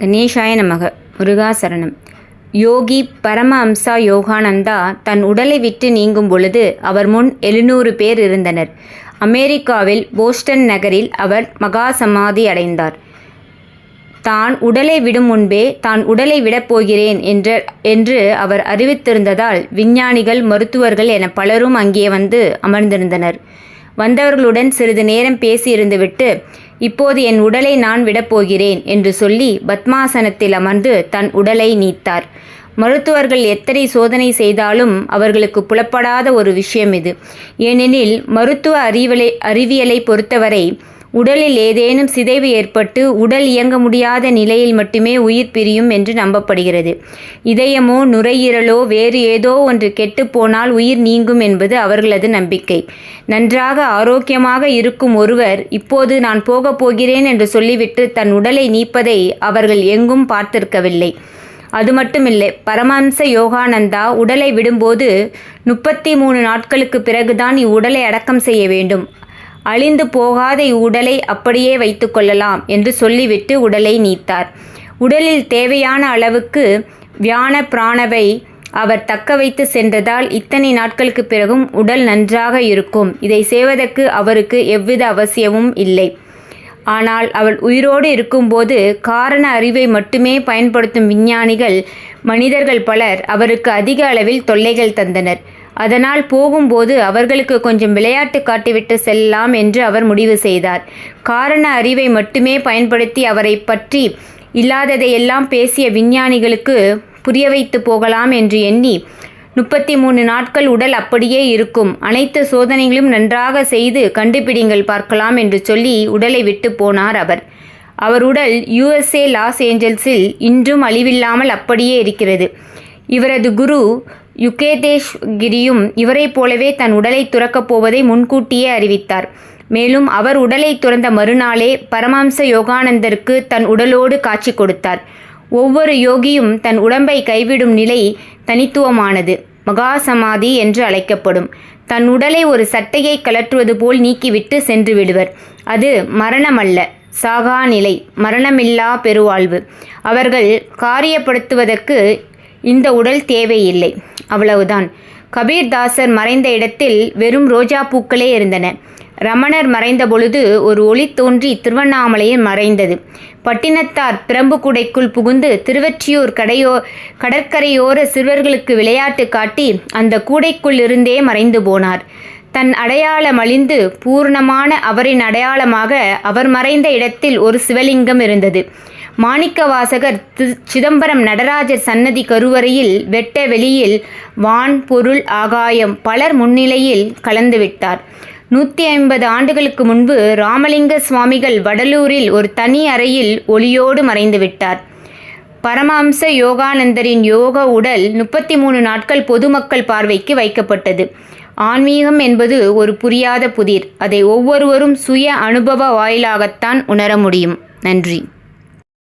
கணேஷாய நமக. முருகாசரணம் யோகி பரம அம்சா யோகானந்தா தன் உடலை விட்டு நீங்கும் பொழுது அவர் முன் எழுநூறு பேர் இருந்தனர். அமெரிக்காவில் போஸ்டன் நகரில் அவர் மகா சமாதி அடைந்தார். தான் உடலை விடும் முன்பே தான் உடலை விடப் போகிறேன் என்ற என்று அவர் அறிவித்திருந்ததால் விஞ்ஞானிகள் மருத்துவர்கள் என பலரும் அங்கே வந்து அமர்ந்திருந்தனர். வந்தவர்களுடன் சிறிது நேரம் பேசியிருந்துவிட்டு இப்போது என் உடலை நான் விடப்போகிறேன் என்று சொல்லி பத்மாசனத்தில் அமர்ந்து தன் உடலை நீத்தார். மருத்துவர்கள் எத்தனை சோதனை செய்தாலும் அவர்களுக்கு புலப்படாத ஒரு விஷயம் இது. ஏனெனில் மருத்துவ அறிவியலை அறிவியலை பொறுத்தவரை உடலில் ஏதேனும் சிதைவு ஏற்பட்டு உடல் இயங்க முடியாத நிலையில் மட்டுமே உயிர் பிரியும் என்று நம்பப்படுகிறது. இதயமோ நுரையீரலோ வேறு ஏதோ ஒன்று கெட்டுப்போனால் உயிர் நீங்கும் என்பது அவர்களது நம்பிக்கை. நன்றாக ஆரோக்கியமாக இருக்கும் ஒருவர் இப்போது நான் போகப் போகிறேன் என்று சொல்லிவிட்டு தன் உடலை நீப்பதை அவர்கள் எங்கும் பார்த்திருக்கவில்லை. அது மட்டுமில்லை பரமஹம்ச யோகானந்தா உடலை விடும்போது முப்பத்தி மூணு நாட்களுக்கு பிறகுதான் இவ்வுடலை அடக்கம் செய்ய வேண்டும். அழிந்து போகாத இவ்வுடலை அப்படியே வைத்துக்கொள்ளலாம் என்று சொல்லிவிட்டு உடலை நீத்தார். உடலில் தேவையான அளவுக்கு வியான பிராணவை அவர் தக்க வைத்து சென்றதால் இத்தனை நாட்களுக்கு பிறகும் உடல் நன்றாக இருக்கும். இதை செய்வதற்கு அவருக்கு எவ்வித அவசியமும் இல்லை. ஆனால் அவள் உயிரோடு இருக்கும்போது காரண அறிவை மட்டுமே பயன்படுத்தும் விஞ்ஞானிகள் மனிதர்கள் பலர் அவருக்கு அதிக அளவில் தொல்லைகள் தந்தனர். அதனால் போகும்போது அவர்களுக்கு கொஞ்சம் விளையாட்டு காட்டிவிட்டு செல்லலாம் என்று அவர் முடிவு செய்தார். காரண அறிவை மட்டுமே பயன்படுத்தி அவரை பற்றி இல்லாததையெல்லாம் பேசிய விஞ்ஞானிகளுக்கு புரிய வைத்து போகலாம் என்று எண்ணி முப்பத்தி மூணு நாட்கள் உடல் அப்படியே இருக்கும். அனைத்து சோதனைகளும் நன்றாக செய்து கண்டுபிடிங்கள் பார்க்கலாம் என்று சொல்லி உடலை விட்டு போனார் அவர். அவர் உடல் யுஎஸ்ஏ லாஸ் ஏஞ்சல்ஸில் இன்றும் அழிவில்லாமல் அப்படியே இருக்கிறது. இவரது குரு யுகேதேஷ் கிரியும் இவரைப் போலவே தன் உடலை துறக்கப் போவதை முன்கூட்டியே அறிவித்தார். மேலும் அவர் உடலை துறந்த மறுநாளே பரமாம்ச யோகானந்தருக்கு தன் உடலோடு காட்சி கொடுத்தார். ஒவ்வொரு யோகியும் தன் உடம்பை கைவிடும் நிலை தனித்துவமானது மகாசமாதி என்று அழைக்கப்படும். தன் உடலை ஒரு சட்டையை கலற்றுவது போல் நீக்கிவிட்டு சென்று விடுவர். அது மரணமல்ல சாகா நிலை மரணமில்லா பெருவாழ்வு. அவர்கள் காரியப்படுத்துவதற்கு இந்த உடல் தேவையில்லை. அவ்வளவுதான். கபீர்தாசர் மறைந்த இடத்தில் வெறும் ரோஜா பூக்களே இருந்தன. ரமணர் மறைந்த பொழுது ஒரு ஒளி தோன்றி திருவண்ணாமலையில் மறைந்தது. பட்டினத்தார் பிரம்பு குடைக்குள் புகுந்து திருவற்றியூர் கடையோ கடற்கரையோர சிறுவர்களுக்கு விளையாட்டு காட்டி அந்த கூடைக்குள் இருந்தே மறைந்து போனார். தன் அடையாளம் அழிந்து பூர்ணமான அவரின் அடையாளமாக அவர் மறைந்த இடத்தில் ஒரு சிவலிங்கம் இருந்தது. மாணிக்கவாசகர் சிதம்பரம் நடராஜர் சன்னதி கருவறையில் வெட்ட வெளியில் வான் பொருள் ஆகாயம் பலர் முன்னிலையில் கலந்துவிட்டார் நூற்றி ஐம்பது ஆண்டுகளுக்கு முன்பு ராமலிங்க சுவாமிகள் வடலூரில் ஒரு தனி அறையில் ஒளியோடு மறைந்து விட்டார். பரமஹம்ச யோகானந்தரின் யோக உடல் முப்பத்தி மூணு நாட்கள் பொதுமக்கள் பார்வைக்கு வைக்கப்பட்டது. ஆன்மீகம் என்பது ஒரு புரியாத புதிர். அதை ஒவ்வொருவரும் சுய அனுபவ வாயிலாகத்தான் உணர முடியும். நன்றி.